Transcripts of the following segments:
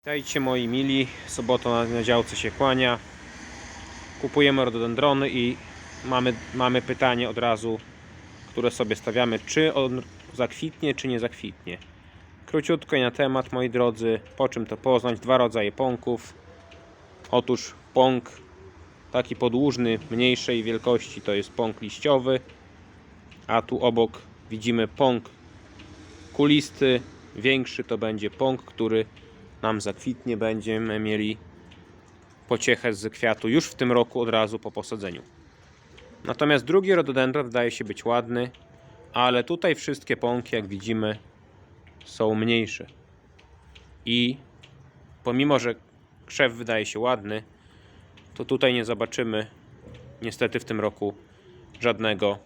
Witajcie moi mili, sobota na, działce się kłania. Kupujemy rododendrony i mamy, mamy pytanie od razu, które sobie stawiamy, czy on zakwitnie, czy nie zakwitnie. Króciutko i na temat, moi drodzy, po czym to poznać. Dwa rodzaje pąków. Otóż pąk taki podłużny, mniejszej wielkości, to jest pąk liściowy, a tu obok widzimy pąk kulisty, większy to będzie pąk, który nam zakwitnie, będziemy mieli pociechę z kwiatu już w tym roku od razu po posadzeniu. Natomiast drugi rododendron wydaje się być ładny, ale tutaj wszystkie pąki, jak widzimy, są mniejsze. I pomimo, że krzew wydaje się ładny, to tutaj nie zobaczymy niestety w tym roku żadnego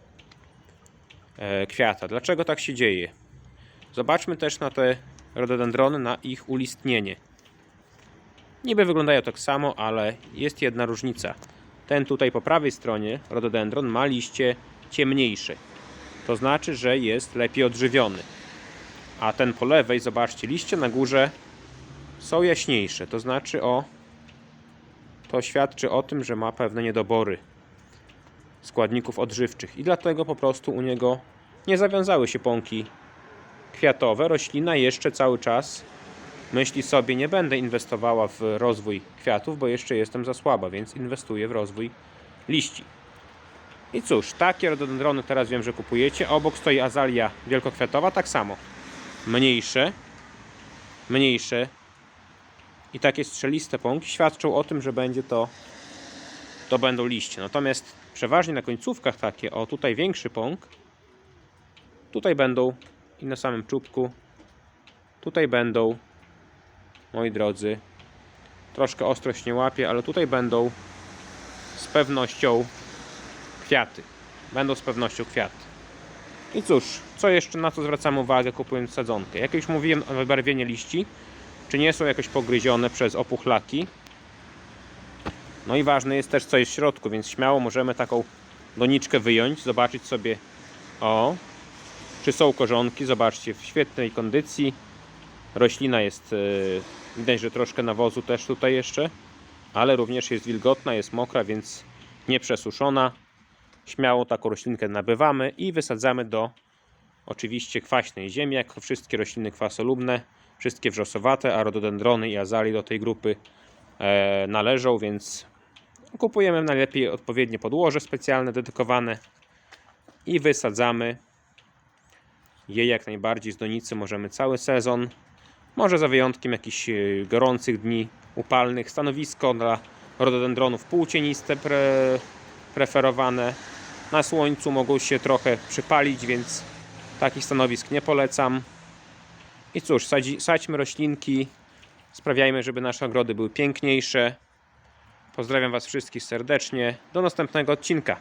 e, kwiata. Dlaczego tak się dzieje? Zobaczmy też na te rododendrony, na ich ulistnienie. Niby wyglądają tak samo, ale jest jedna różnica. Ten tutaj po prawej stronie, rododendron, ma liście ciemniejsze. To znaczy, że jest lepiej odżywiony. A ten po lewej, zobaczcie, liście na górze są jaśniejsze. To znaczy o... To świadczy o tym, że ma pewne niedobory składników odżywczych. I dlatego po prostu u niego nie zawiązały się pąki kwiatowe. Roślina jeszcze cały czas myśli sobie, nie będę inwestowała w rozwój kwiatów, bo jeszcze jestem za słaba, więc inwestuję w rozwój liści. I cóż, takie rododendrony teraz wiem, że kupujecie. Obok stoi azalia wielkokwiatowa, tak samo. Mniejsze, mniejsze i takie strzeliste pąki świadczą o tym, że będzie to to będą liście. Natomiast przeważnie na końcówkach takie, o tutaj większy pąk, tutaj będą i na samym czubku. Tutaj będą, moi drodzy, troszkę ostrość nie łapie, ale tutaj będą z pewnością kwiaty. Będą z pewnością kwiaty. I cóż, co jeszcze na co zwracamy uwagę kupując sadzonkę? Jak już mówiłem wybarwienie liści, czy nie są jakoś pogryzione przez opuchlaki. No i ważne jest też co jest w środku, więc śmiało możemy taką doniczkę wyjąć, zobaczyć sobie o, czy są korzonki. Zobaczcie, w świetnej kondycji. Roślina jest, yy, widać, że troszkę nawozu też tutaj jeszcze, ale również jest wilgotna, jest mokra, więc nie przesuszona. Śmiało taką roślinkę nabywamy i wysadzamy do oczywiście kwaśnej ziemi, jak wszystkie rośliny kwasolubne, wszystkie wrzosowate, a rododendrony i azalie do tej grupy e, należą, więc kupujemy najlepiej odpowiednie podłoże specjalne, dedykowane i wysadzamy je jak najbardziej z donicy możemy cały sezon. Może za wyjątkiem jakichś e, gorących dni, upalnych. Stanowisko dla rododendronów półcieniste pre, preferowane. Na słońcu mogą się trochę przypalić, więc takich stanowisk nie polecam. I cóż, sadzi, sadźmy roślinki, sprawiajmy, żeby nasze ogrody były piękniejsze. Pozdrawiam Was wszystkich serdecznie. Do następnego odcinka.